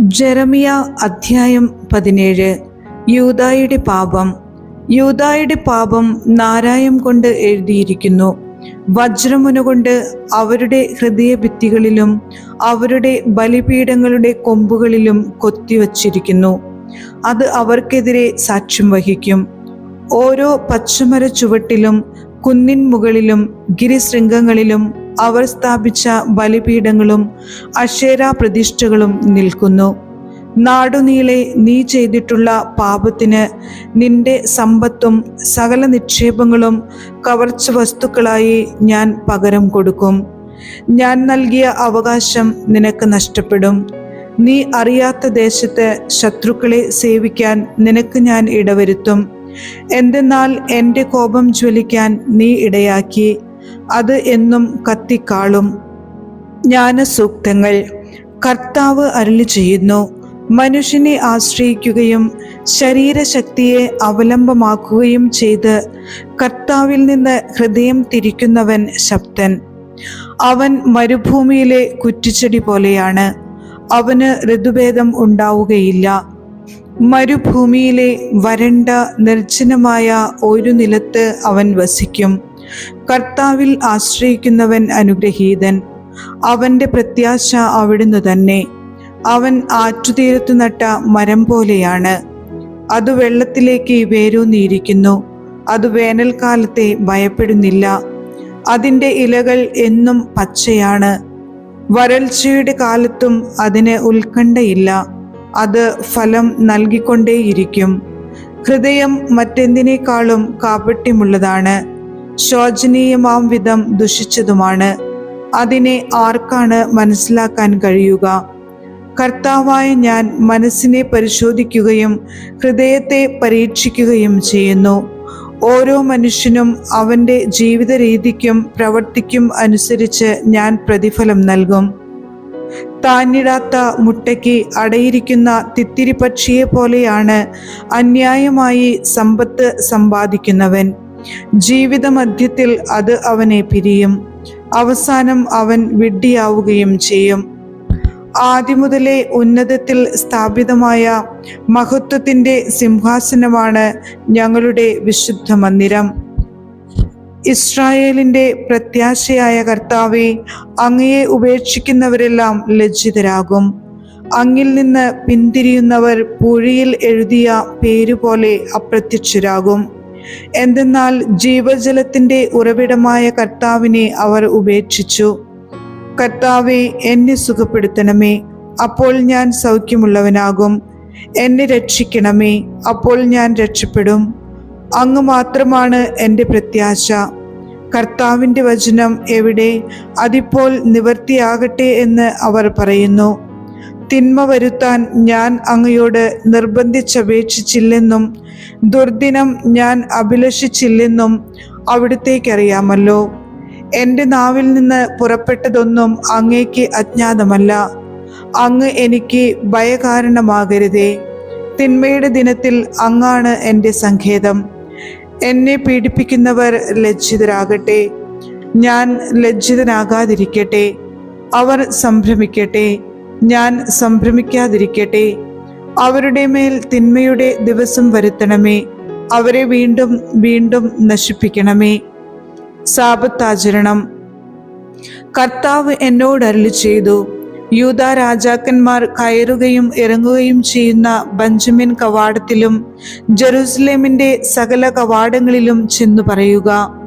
ജെറമിയ അധ്യായം പതിനേഴ്. യൂതായുടെ പാപം. യൂതായുടെ പാപം നാരായം കൊണ്ട് എഴുതിയിരിക്കുന്നു. വജ്രമുനുകൊണ്ട് അവരുടെ ഹൃദയഭിത്തികളിലും അവരുടെ ബലിപീഠങ്ങളുടെ കൊമ്പുകളിലും കൊത്തിവച്ചിരിക്കുന്നു. അത് അവർക്കെതിരെ സാക്ഷ്യം വഹിക്കും. ഓരോ പച്ചമര ചുവട്ടിലും കുന്നിൻ മുകളിലും ഗിരിശൃംഗങ്ങളിലും അവർ സ്ഥാപിച്ച ബലിപീഠങ്ങളും അക്ഷേര പ്രതിഷ്ഠകളും നിൽക്കുന്നു. നാടുനീളെ നീ ചെയ്തിട്ടുള്ള പാപത്തിന് നിന്റെ സമ്പത്തും സകല നിക്ഷേപങ്ങളും കവർച്ച വസ്തുക്കളായി ഞാൻ പകരം കൊടുക്കും. ഞാൻ നൽകിയ അവകാശം നിനക്ക് നഷ്ടപ്പെടും. നീ അറിയാത്ത ദേശത്ത് ശത്രുക്കളെ സേവിക്കാൻ നിനക്ക് ഞാൻ ഇടവരുത്തും. എന്തെന്നാൽ എന്റെ കോപം ജ്വലിക്കാൻ നീ ഇടയാക്കി അത് എന്നും കത്തിക്കാളും. ജ്ഞാനസൂക്തങ്ങൾ. കർത്താവ് അരുളി ചെയ്യുന്നു മനുഷ്യനെ ആശ്രയിക്കുകയും ശരീരശക്തിയെ അവലംബമാക്കുകയും ചെയ്ത് കർത്താവിൽ നിന്ന് ഹൃദയം തിരിക്കുന്നവൻ ശബ്ദൻ. അവൻ മരുഭൂമിയിലെ കുറ്റിച്ചെടി പോലെയാണ്. അവന് ഋതുഭേദം ഉണ്ടാവുകയില്ല. മരുഭൂമിയിലെ വരണ്ട നിർജനമായ ഒരു നിലത്ത് അവൻ വസിക്കും. കർത്താവിൽ ആശ്രയിക്കുന്നവൻ അനുഗ്രഹീതൻ. അവന്റെ പ്രത്യാശ അവിടുന്ന് തന്നെ. അവൻ ആറ്റുതീരത്തു നട്ട മരം പോലെയാണ്. അത് വെള്ളത്തിലേക്ക് വേരൂന്നിയിരിക്കുന്നു. അത് വേനൽക്കാലത്തെ ഭയപ്പെടുന്നില്ല. അതിന്റെ ഇലകൾ എന്നും പച്ചയാണ്. വരൾച്ചയുടെ കാലത്തും അതിന് ഉത്കണ്ഠയില്ല. അത് ഫലം നൽകിക്കൊണ്ടേയിരിക്കും. ഹൃദയം മറ്റെന്തിനേക്കാളും കാപട്യമുള്ളതാണ്. ശോചനീയമാം വിധം ദുഷിച്ചതുമാണ്. അതിനെ ആർക്കാണ് മനസ്സിലാക്കാൻ കഴിയുക? കർത്താവായ ഞാൻ മനസ്സിനെ പരിശോധിക്കുകയും ഹൃദയത്തെ പരീക്ഷിക്കുകയും ചെയ്യുന്നു. ഓരോ മനുഷ്യനും അവന്റെ ജീവിത രീതിക്കും പ്രവൃത്തിക്കും അനുസരിച്ച് ഞാൻ പ്രതിഫലം നൽകും. താഞ്ഞിടാത്ത മുട്ടയ്ക്ക് അടയിരിക്കുന്ന തിത്തിരി പക്ഷിയെ പോലെയാണ് അന്യായമായി സമ്പത്ത് സമ്പാദിക്കുന്നവൻ. ജീവിതമധ്യത്തിൽ അത് അവനെ പിരിയും. അവസാനം അവൻ വിഡ്ഢിയാവുകയും ചെയ്യും. ആദ്യമുതലേ ഉന്നതത്തിൽ സ്ഥാപിതമായ മഹത്വത്തിന്റെ സിംഹാസനമാണ് ഞങ്ങളുടെ വിശുദ്ധ മന്ദിരം. ഇസ്രായേലിന്റെ പ്രത്യാശയായ കർത്താവെ അങ്ങയെ ഉപേക്ഷിക്കുന്നവരെല്ലാം ലജ്ജിതരാകും. അങ്ങിൽ നിന്ന് പിന്തിരിയുന്നവർ പുഴിയിൽ എഴുതിയ പേരുപോലെ അപ്രത്യക്ഷരാകും. എന്തെന്നാൽ ജീവജലത്തിന്റെ ഉറവിടമായ കർത്താവിനെ അവർ ഉപേക്ഷിച്ചു. കർത്താവെ എന്നെ സുഖപ്പെടുത്തണമേ. അപ്പോൾ ഞാൻ സൗഖ്യമുള്ളവനാകും. എന്നെ രക്ഷിക്കണമേ. അപ്പോൾ ഞാൻ രക്ഷപ്പെടും. അങ്ങ് മാത്രമാണ് എന്റെ പ്രത്യാശ. കർത്താവിന്റെ വചനം എവിടെ? അതിപ്പോൾ നിവർത്തിയാകട്ടെ എന്ന് അവർ പറയുന്നു. തിന്മ വരുത്താൻ ഞാൻ അങ്ങയോട് നിർബന്ധിച്ചപേക്ഷിച്ചില്ലെന്നും ദുർദിനം ഞാൻ അഭിലഷിച്ചില്ലെന്നും അവിടുത്തേക്കറിയാമല്ലോ. എന്റെ നാവിൽ നിന്ന് പുറപ്പെട്ടതൊന്നും അങ്ങേക്ക് അജ്ഞാതമല്ല. അങ്ങ് എനിക്ക് ഭയകാരണമാകരുതേ. തിന്മയുടെ ദിനത്തിൽ അങ്ങാണ് എന്റെ സങ്കേതം. എന്നെ പീഡിപ്പിക്കുന്നവർ ലജ്ജിതരാകട്ടെ. ഞാൻ ലജ്ജിതനാകാതിരിക്കട്ടെ. അവർ സംഭ്രമിക്കട്ടെ. ഞാൻ സംഭ്രമിക്കാതിരിക്കട്ടെ. അവരുടെ മേൽ തിന്മയുടെ ദിവസം വരുത്തണമേ. അവരെ വീണ്ടും വീണ്ടും നശിപ്പിക്കണമേ. സാപത്താചരണം കർത്താവ് എന്നോട് അരുളി ചെയ്തു യൂത രാജാക്കന്മാർ കയറുകയും ഇറങ്ങുകയും ചെയ്യുന്ന ബഞ്ചമിൻ കവാടത്തിലും ജെറുസലേമിന്റെ സകല കവാടങ്ങളിലും ചെന്നു പറയുക.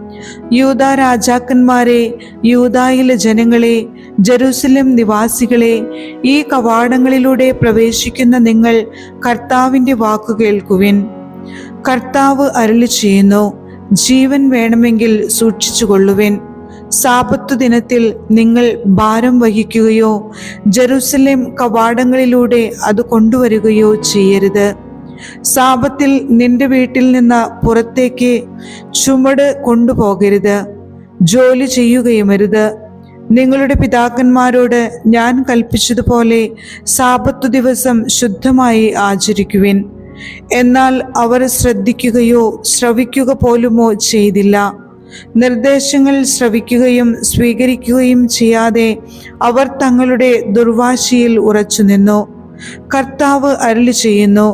യൂത രാജാക്കന്മാരെ യൂതായിലെ ജനങ്ങളെ ജെറുസലേം നിവാസികളെ ഈ കവാടങ്ങളിലൂടെ പ്രവേശിക്കുന്ന നിങ്ങൾ കർത്താവിന്റെ വാക്കു കേൾക്കുവിൻ. കർത്താവ് അരുളി ചെയ്യുന്നു ജീവൻ വേണമെങ്കിൽ സൂക്ഷിച്ചു കൊള്ളുവേൻ. സാപത്തു ദിനത്തിൽ നിങ്ങൾ ഭാരം വഹിക്കുകയോ ജെറുസലേം കവാടങ്ങളിലൂടെ അത് കൊണ്ടുവരികയോ ചെയ്യരുത്. സാപത്തിൽ നിന്റെ വീട്ടിൽ നിന്ന് പുറത്തേക്ക് ചുമട് കൊണ്ടുപോകരുത്. ജോലി ചെയ്യുകയുമരുത്. നിങ്ങളുടെ പിതാക്കന്മാരോട് ഞാൻ കൽപ്പിച്ചതുപോലെ സാപത്തു ദിവസം ശുദ്ധമായി ആചരിക്കുവിൻ. എന്നാൽ അവർ ശ്രദ്ധിക്കുകയോ ശ്രവിക്കുക പോലുമോ ചെയ്തില്ല. നിർദ്ദേശങ്ങൾ ശ്രവിക്കുകയും സ്വീകരിക്കുകയും ചെയ്യാതെ അവർ തങ്ങളുടെ ദുർവാശിയിൽ ഉറച്ചുനിന്നു കർത്താവ് അരുളി ചെയ്യുന്നു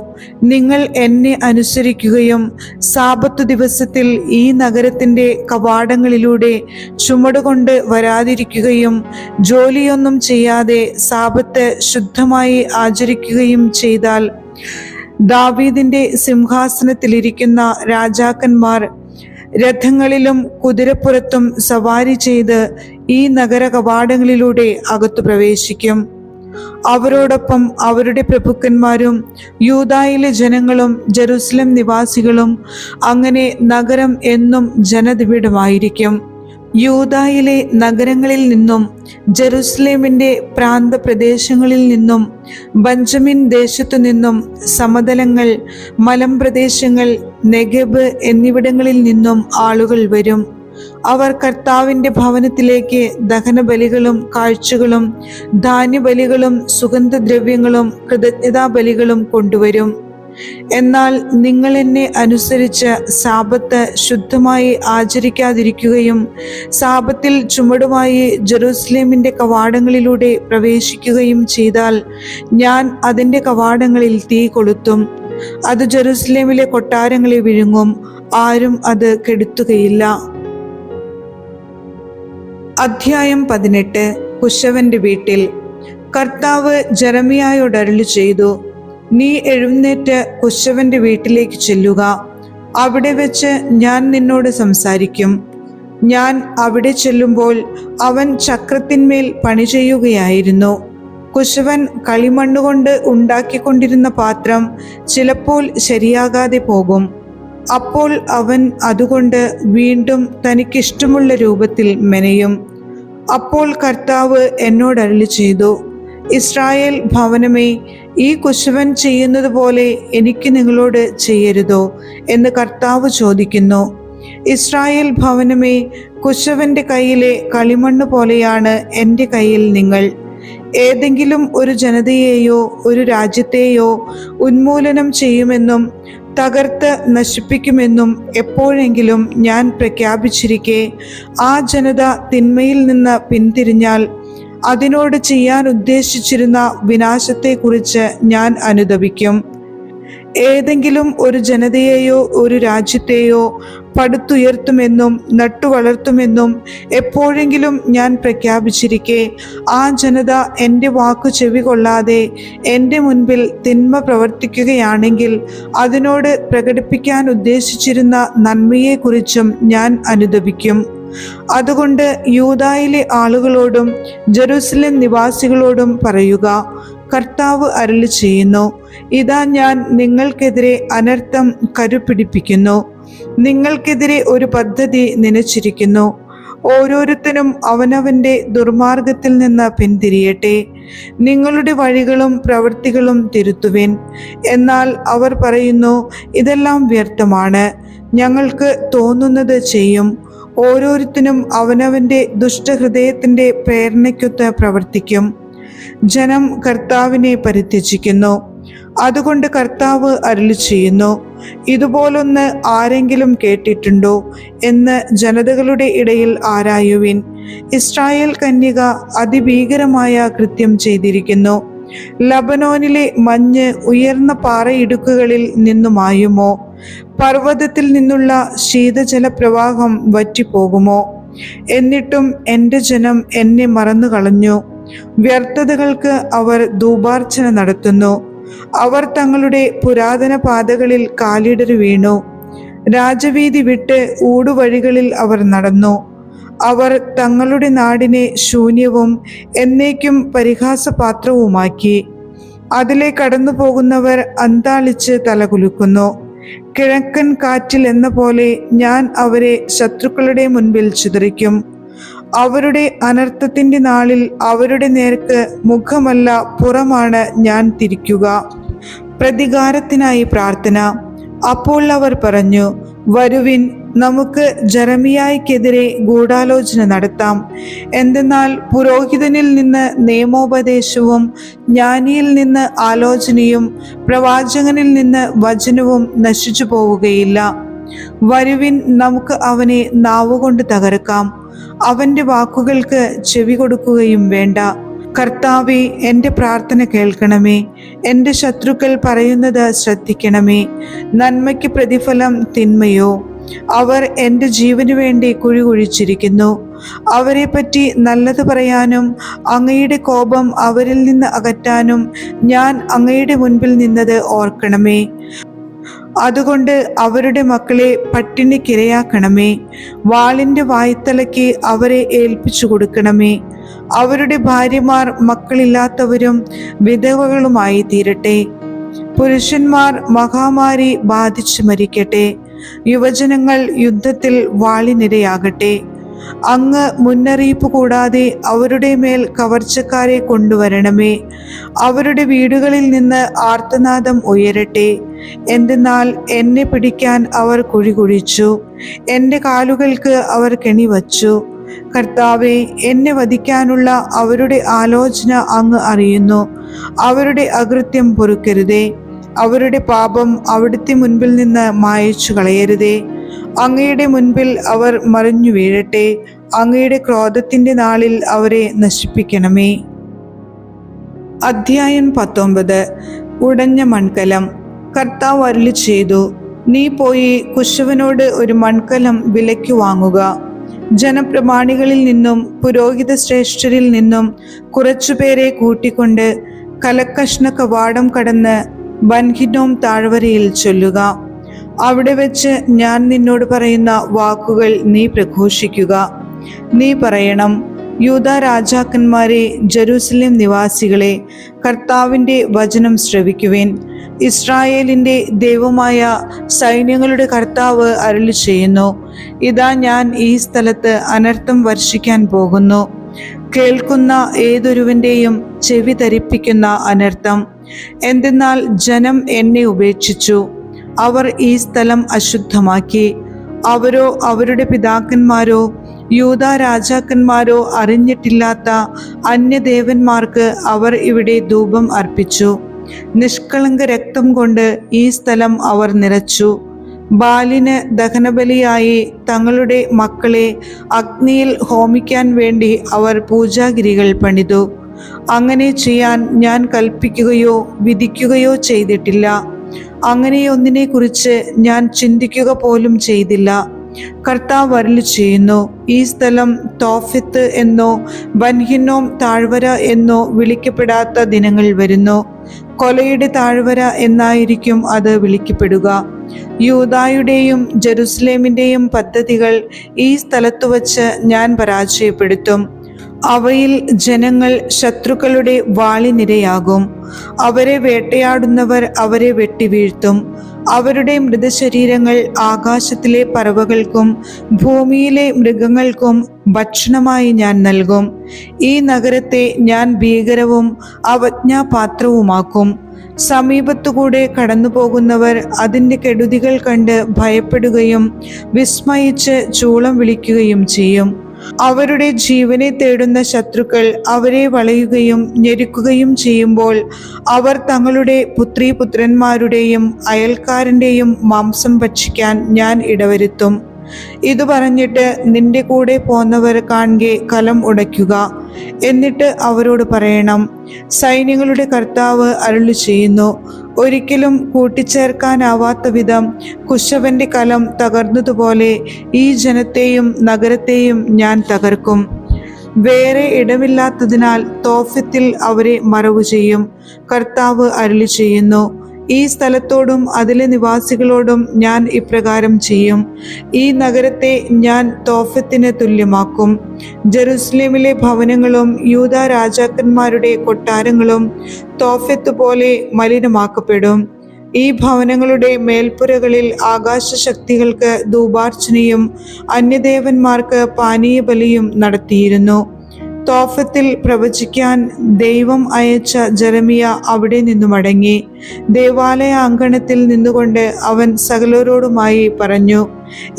നിങ്ങൾ എന്നെ അനുസരിക്കുകയും സാപത്തു ദിവസത്തിൽ ഈ നഗരത്തിന്റെ കവാടങ്ങളിലൂടെ ചുമടുകൊണ്ട് വരാതിരിക്കുകയും ജോലിയൊന്നും ചെയ്യാതെ സാപത്ത് ശുദ്ധമായി ആചരിക്കുകയും ചെയ്താൽ ദാവീദിന്റെ സിംഹാസനത്തിലിരിക്കുന്ന രാജാക്കന്മാർ രഥങ്ങളിലും കുതിരപ്പുറത്തും സവാരി ചെയ്ത് ഈ നഗര കവാടങ്ങളിലൂടെ അകത്തു പ്രവേശിക്കും. അവരോടൊപ്പം അവരുടെ പ്രഭുക്കന്മാരും യൂതായിലെ ജനങ്ങളും ജെറുസലം നിവാസികളും അങ്ങനെ നഗരം എന്നും ജനനിബിഡമായിരിക്കും യൂതായിലെ നഗരങ്ങളിൽ നിന്നും ജെറുസലേമിന്റെ പ്രാന്തപ്രദേശങ്ങളിൽ നിന്നും ബഞ്ചമിൻ ദേശത്തു നിന്നും സമതലങ്ങൾ മലമ്പ്രദേശങ്ങൾ നെഗബ് എന്നിവിടങ്ങളിൽ നിന്നും ആളുകൾ വരും. അവർ കർത്താവിന്റെ ഭവനത്തിലേക്ക് ദഹനബലികളും കാഴ്ചകളും ധാന്യബലികളും സുഗന്ധദ്രവ്യങ്ങളും കൃതജ്ഞതാ ബലികളും കൊണ്ടുവരും. എന്നാൽ നിങ്ങൾ എന്നെ അനുസരിച്ച് സാപത്ത് ശുദ്ധമായി ആചരിക്കാതിരിക്കുകയും സാപത്തിൽ ചുമടുമായി ജെറൂസലേമിന്റെ കവാടങ്ങളിലൂടെ പ്രവേശിക്കുകയും ചെയ്താൽ ഞാൻ അതിന്റെ കവാടങ്ങളിൽ തീ കൊളുത്തും. അത് ജെറൂസലേമിലെ കൊട്ടാരങ്ങളെ വിഴുങ്ങും. ആരും അത് കെടുത്തുകയില്ല. അധ്യായം പതിനെട്ട്. കുശവന്റെ വീട്ടിൽ കർത്താവ് ജെറമിയായോട് ചെയ്തു നീ എഴുന്നേറ്റ് കുശവന്റെ വീട്ടിലേക്ക് ചെല്ലുക. അവിടെ വെച്ച് ഞാൻ നിന്നോട് സംസാരിക്കും. ഞാൻ അവിടെ ചെല്ലുമ്പോൾ അവൻ ചക്രത്തിന്മേൽ പണി ചെയ്യുകയായിരുന്നു. കുശവൻ കളിമണ്ണുകൊണ്ട് ഉണ്ടാക്കിക്കൊണ്ടിരുന്ന പാത്രം ചിലപ്പോൾ ശരിയാകാതെ പോകും. അപ്പോൾ അവൻ അതുകൊണ്ട് വീണ്ടും തനിക്കിഷ്ടമുള്ള രൂപത്തിൽ മെനയും. അപ്പോൾ കർത്താവ് എന്നോട് ചെയ്തു ഇസ്രായേൽ ഭവനമേ ഈ കുശവൻ ചെയ്യുന്നത് പോലെ എനിക്ക് നിങ്ങളോട് ചെയ്യരുതോ എന്ന് കർത്താവ് ചോദിക്കുന്നു. ഇസ്രായേൽ ഭവനമേ കുശവന്റെ കയ്യിലെ കളിമണ്ണ് പോലെയാണ് എന്റെ കയ്യിൽ നിങ്ങൾ. ഏതെങ്കിലും ഒരു ജനതയെയോ ഒരു രാജ്യത്തെയോ ഉന്മൂലനം ചെയ്യുമെന്നും തകർത്ത് നശിപ്പിക്കുമെന്നും എപ്പോഴെങ്കിലും ഞാൻ പ്രഖ്യാപിച്ചിരിക്കെ ആ ജനത തിന്മയിൽ നിന്ന് പിന്തിരിഞ്ഞാൽ അതിനോട് ചെയ്യാൻ ഉദ്ദേശിച്ചിരുന്ന വിനാശത്തെക്കുറിച്ച് ഞാൻ അനുദപിക്കും. ഏതെങ്കിലും ഒരു ജനതയെയോ ഒരു രാജ്യത്തെയോ പടുത്തുയർത്തുമെന്നും നട്ടുവളർത്തുമെന്നും എപ്പോഴെങ്കിലും ഞാൻ പ്രഖ്യാപിച്ചിരിക്കെ ആ ജനത എന്റെ വാക്കു ചെവികൊള്ളാതെ എന്റെ മുൻപിൽ തിന്മ പ്രവർത്തിക്കുകയാണെങ്കിൽ അതിനോട് പ്രകടിപ്പിക്കാൻ ഉദ്ദേശിച്ചിരുന്ന നന്മയെക്കുറിച്ചും ഞാൻ അനുദപിക്കും. അതുകൊണ്ട് യൂതായിലെ ആളുകളോടും ജെറൂസലേം നിവാസികളോടും പറയുക കർത്താവ് അരളി ചെയ്യുന്നു ഇതാ ഞാൻ നിങ്ങൾക്കെതിരെ അനർത്ഥം കരുപിടിപ്പിക്കുന്നു. നിങ്ങൾക്കെതിരെ ഒരു പദ്ധതി നനച്ചിരിക്കുന്നു. ഓരോരുത്തരും അവനവന്റെ ദുർമാർഗത്തിൽ നിന്ന് പിന്തിരിയട്ടെ. നിങ്ങളുടെ വഴികളും പ്രവൃത്തികളും തിരുത്തുവിൻ. എന്നാൽ അവർ പറയുന്നു ഇതെല്ലാം വ്യർത്ഥമാണ്. ഞങ്ങൾക്ക് തോന്നുന്നത് ചെയ്യും. ഓരോരുത്തരും അവനവന്റെ ദുഷ്ടഹൃദയത്തിന്റെ പ്രേരണയ്ക്കൊത്ത് പ്രവർത്തിക്കും. ജനം കർത്താവിനെ പരിത്യജിക്കുന്നു. അതുകൊണ്ട് കർത്താവ് അരുളി ചെയ്യുന്നു. ഇതുപോലൊന്ന് ആരെങ്കിലും കേട്ടിട്ടുണ്ടോ എന്ന് ജനതകളുടെ ഇടയിൽ ആരായുവിൻ. ഇസ്രായേൽ കന്യക അതിഭീകരമായ കൃത്യം ചെയ്തിരിക്കുന്നു. ലബനോനിലെ മഞ്ഞ് ഉയർന്ന പാറയിടുക്കുകളിൽ നിന്നുമായുമോ? പർവതത്തിൽ നിന്നുള്ള ശീതജല പ്രവാഹം വറ്റിപ്പോകുമോ? എന്നിട്ടും എന്റെ ജനം എന്നെ മറന്നു കളഞ്ഞു വ്യർത്ഥതകൾക്ക് അവർ ധൂപാർച്ചന നടത്തുന്നു. അവർ തങ്ങളുടെ പുരാതന പാതകളിൽ കാലിടറി വീണു. രാജവീതി വിട്ട് ഊടുവഴികളിൽ അവർ നടന്നു. അവർ തങ്ങളുടെ നാടിനെ ശൂന്യവും എന്നേക്കും പരിഹാസപാത്രവുമാക്കി. അതിലെ കടന്നു പോകുന്നവർ അന്താളിച്ച് തലകുലുക്കുന്നു. കിഴക്കൻ കാറ്റിൽ എന്ന പോലെ ഞാൻ അവരെ ശത്രുക്കളുടെ മുൻപിൽ ചിതറിക്കും. അവരുടെ അനർത്ഥത്തിന്റെ നാളിൽ അവരുടെ നേർക്ക് മുഖമല്ല പുറമാണ് ഞാൻ തിരിക്കുക. പ്രതികാരത്തിനായി പ്രാർത്ഥന. അപ്പോൾ അവർ പറഞ്ഞു വരുവിൻ നമുക്ക് ജറമിയായിക്കെതിരെ ഗൂഢാലോചന നടത്താം. എന്തെന്നാൽ പുരോഹിതനിൽ നിന്ന് നിയമോപദേശവും ജ്ഞാനിയിൽ നിന്ന് ആലോചനയും പ്രവാചകനിൽ നിന്ന് വചനവും നശിച്ചു പോവുകയില്ല. വരുവിൻ നമുക്ക് അവനെ നാവുകൊണ്ട് തകർക്കാം. അവന്റെ വാക്കുകൾക്ക് ചെവി കൊടുക്കുകയും വേണ്ട. കർത്താവെ എന്റെ പ്രാർത്ഥന കേൾക്കണമേ. എന്റെ ശത്രുക്കൾ പറയുന്നത് ശ്രദ്ധിക്കണമേ. നന്മയ്ക്ക് പ്രതിഫലം തിന്മയോ? അവർ എന്റെ ജീവന് വേണ്ടി കുഴി കുഴിച്ചിരിക്കുന്നു. അവരെ പറ്റി നല്ലത് പറയാനും അങ്ങയുടെ കോപം അവരിൽ നിന്ന് അകറ്റാനും ഞാൻ അങ്ങയുടെ മുൻപിൽ നിന്നത് ഓർക്കണമേ. അതുകൊണ്ട് അവരുടെ മക്കളെ പട്ടിണിക്കിരയാക്കണമേ വാളിന്റെ വായ്ത്തലയ്ക്ക് അവരെ ഏൽപ്പിച്ചു കൊടുക്കണമേ. അവരുടെ ഭാര്യമാർ മക്കളില്ലാത്തവരും വിധവകളുമായി തീരട്ടെ പുരുഷന്മാർ മഹാമാരി ബാധിച്ചു മരിക്കട്ടെ. യുവജനങ്ങൾ യുദ്ധത്തിൽ വാളിനിരയാകട്ടെ. അങ്ങ് മുന്നറിയിപ്പ് കൂടാതെ അവരുടെ മേൽ കവർച്ചക്കാരെ കൊണ്ടുവരണമേ. അവരുടെ വീടുകളിൽ നിന്ന് ആർത്തനാദം ഉയരട്ടെ. എന്തെന്നാൽ എന്നെ പിടിക്കാൻ അവർ കുഴി കുഴിച്ചു. എന്റെ കാലുകൾക്ക് അവർ കെണി വച്ചു. കർത്താവെ എന്നെ വധിക്കാനുള്ള അവരുടെ ആലോചന അങ്ങ് അറിയുന്നു. അവരുടെ അകൃത്യം പൊറുക്കരുതേ. അവരുടെ പാപം അവിടുത്തെ മുൻപിൽ നിന്ന് മായച്ചു കളയരുതേ. അങ്ങയുടെ മുൻപിൽ അവർ മറിഞ്ഞു വീഴട്ടെ. അങ്ങയുടെ ക്രോധത്തിന്റെ നാളിൽ അവരെ നശിപ്പിക്കണമേ. അധ്യായം പത്തൊമ്പത്. ഉടഞ്ഞ മൺകലം. കർത്താവ് അരുളി ചെയ്തു നീ പോയി കുശവനോട് ഒരു മൺകലം വിലയ്ക്ക് വാങ്ങുക. ജനപ്രമാണികളിൽ നിന്നും പുരോഹിത ശ്രേഷ്ഠരിൽ നിന്നും കുറച്ചുപേരെ കൂട്ടിക്കൊണ്ട് കലക്കഷ്ണ കവാടം കടന്ന് ബൻഹിനോം താഴ്വരയിൽ ചൊല്ലുക. അവിടെ വെച്ച് ഞാൻ നിന്നോട് പറയുന്ന വാക്കുകൾ നീ പ്രഘോഷിക്കുക. നീ പറയണം യൂത രാജാക്കന്മാരെ ജെറൂസലേം നിവാസികളെ കർത്താവിന്റെ വചനം ശ്രവിക്കുവിൻ. ഇസ്രായേലിന്റെ ദൈവമായ സൈന്യങ്ങളുടെ കർത്താവ് അരുളി ചെയ്യുന്നു ഇതാ ഞാൻ ഈ സ്ഥലത്ത് അനർത്ഥം വർഷിക്കാൻ പോകുന്നു. കേൾക്കുന്ന ഏതൊരുവിന്റെയും ചെവി ധരിപ്പിക്കുന്ന അനർത്ഥം. എന്തെന്നാൽ ജനം എന്നെ ഉപേക്ഷിച്ചു. അവർ ഈ സ്ഥലം അശുദ്ധമാക്കി. അവരോ അവരുടെ പിതാക്കന്മാരോ യൂത രാജാക്കന്മാരോ അറിഞ്ഞിട്ടില്ലാത്ത അന്യദേവന്മാർക്ക് അവർ ഇവിടെ ധൂപം അർപ്പിച്ചു. നിഷ്കളങ്ക രക്തം കൊണ്ട് ഈ സ്ഥലം അവർ നിറച്ചു. ബാലിന് ദഹനബലിയായി തങ്ങളുടെ മക്കളെ അഗ്നിയിൽ ഹോമിക്കാൻ വേണ്ടി അവർ പൂജാഗിരികൾ പണിതു. അങ്ങനെ ചെയ്യാൻ ഞാൻ കൽപ്പിക്കുകയോ വിധിക്കുകയോ ചെയ്തിട്ടില്ല. അങ്ങനെയൊന്നിനെക്കുറിച്ച് ഞാൻ ചിന്തിക്കുക പോലും ചെയ്തില്ല. കർത്താവ് വരൽ ചെയ്യുന്നു ഈ സ്ഥലം തോഫിത്ത് എന്നോ ബൻഹിന്നോം താഴ്വര എന്നോ വിളിക്കപ്പെടാത്ത ദിനങ്ങൾ വരുന്നു. കൊലയുടെ താഴ്വര എന്നായിരിക്കും അത് വിളിക്കപ്പെടുക. യൂതായുടെയും ജെറുസലേമിന്റെയും പദ്ധതികൾ ഈ സ്ഥലത്തു വച്ച് ഞാൻ പരാജയപ്പെടുത്തും. അവയിൽ ജനങ്ങൾ ശത്രുക്കളുടെ വാളിനിരയാകും. അവരെ വേട്ടയാടുന്നവർ അവരെ വെട്ടിവീഴ്ത്തും അവരുടെ മൃതശരീരങ്ങൾ ആകാശത്തിലെ പറവകൾക്കും ഭൂമിയിലെ മൃഗങ്ങൾക്കും ഭക്ഷണമായി ഞാൻ നൽകും. ഈ നഗരത്തെ ഞാൻ ഭീകരവും അവജ്ഞാപാത്രവുമാക്കും. സമീപത്തുകൂടെ കടന്നു പോകുന്നവർ അതിന്റെ കെടുതികൾ കണ്ട് ഭയപ്പെടുകയും വിസ്മയിച്ച് ചൂളം വിളിക്കുകയും ചെയ്യും. അവരുടെ ജീവനെ തേടുന്ന ശത്രുക്കൾ അവരെ വളയുകയും ഞെരുക്കുകയും ചെയ്യുമ്പോൾ അവർ തങ്ങളുടെ പുത്രി പുത്രന്മാരുടെയും അയൽക്കാരന്റെയും മാംസം ഭക്ഷിക്കാൻ ഞാൻ ഇടവരുത്തും. ഇത് പറഞ്ഞിട്ട് നിന്റെ കൂടെ പോന്നവർ കാണുകെ കലം ഉടയ്ക്കുക. എന്നിട്ട് അവരോട് പറയണം സൈന്യങ്ങളുടെ കർത്താവ് അരുളി ചെയ്യുന്നു ഒരിക്കലും കൂട്ടിച്ചേർക്കാനാവാത്ത വിധം കുശവന്റെ കലം തകർന്നതുപോലെ ഈ ജനത്തെയും നഗരത്തെയും ഞാൻ തകർക്കും. വേറെ ഇടമില്ലാത്തതിനാൽ തോഫത്തിൽ അവരെ മറവു ചെയ്യും കർത്താവ് അരുളി ചെയ്യുന്നു ഈ സ്ഥലത്തോടും അതിലെ നിവാസികളോടും ഞാൻ ഇപ്രകാരം ചെയ്യും. ഈ നഗരത്തെ ഞാൻ തോഫത്തിന് തുല്യമാക്കും. ജെറുസലേമിലെ ഭവനങ്ങളും യൂത രാജാക്കന്മാരുടെ കൊട്ടാരങ്ങളും തോഫത്ത് പോലെ മലിനമാക്കപ്പെടും. ഈ ഭവനങ്ങളുടെ മേൽപ്പുരകളിൽ ആകാശശക്തികൾക്ക് ധൂപാർച്ചനയും അന്യദേവന്മാർക്ക് പാനീയ ബലിയും നടത്തിയിരുന്നു. തോഫത്തിൽ പ്രവചിക്കാൻ ദൈവം അയച്ച ജെറമിയ അവിടെ നിന്നു മടങ്ങി ദേവാലയ അങ്കണത്തിൽ നിന്നുകൊണ്ട് അവൻ സകലരോടുമായി പറഞ്ഞു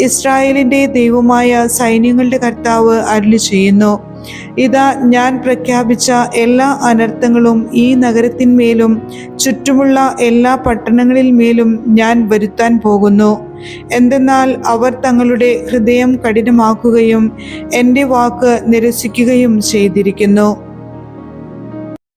ഇസ്രായേലിന്റെ ദൈവമായ സൈന്യങ്ങളുടെ കർത്താവ് അരുളി ചെയ്യുന്നു ഇതാ ഞാൻ പ്രഖ്യാപിച്ച എല്ലാ അനർത്ഥങ്ങളും ഈ നഗരത്തിന്മേലും ചുറ്റുമുള്ള എല്ലാ പട്ടണങ്ങളിൽ മേലും ഞാൻ വരുത്താൻ പോകുന്നു. എന്തെന്നാൽ അവർ തങ്ങളുടെ ഹൃദയം കഠിനമാക്കുകയും എന്റെ വാക്ക് നിരസിക്കുകയും ചെയ്തിരിക്കുന്നു.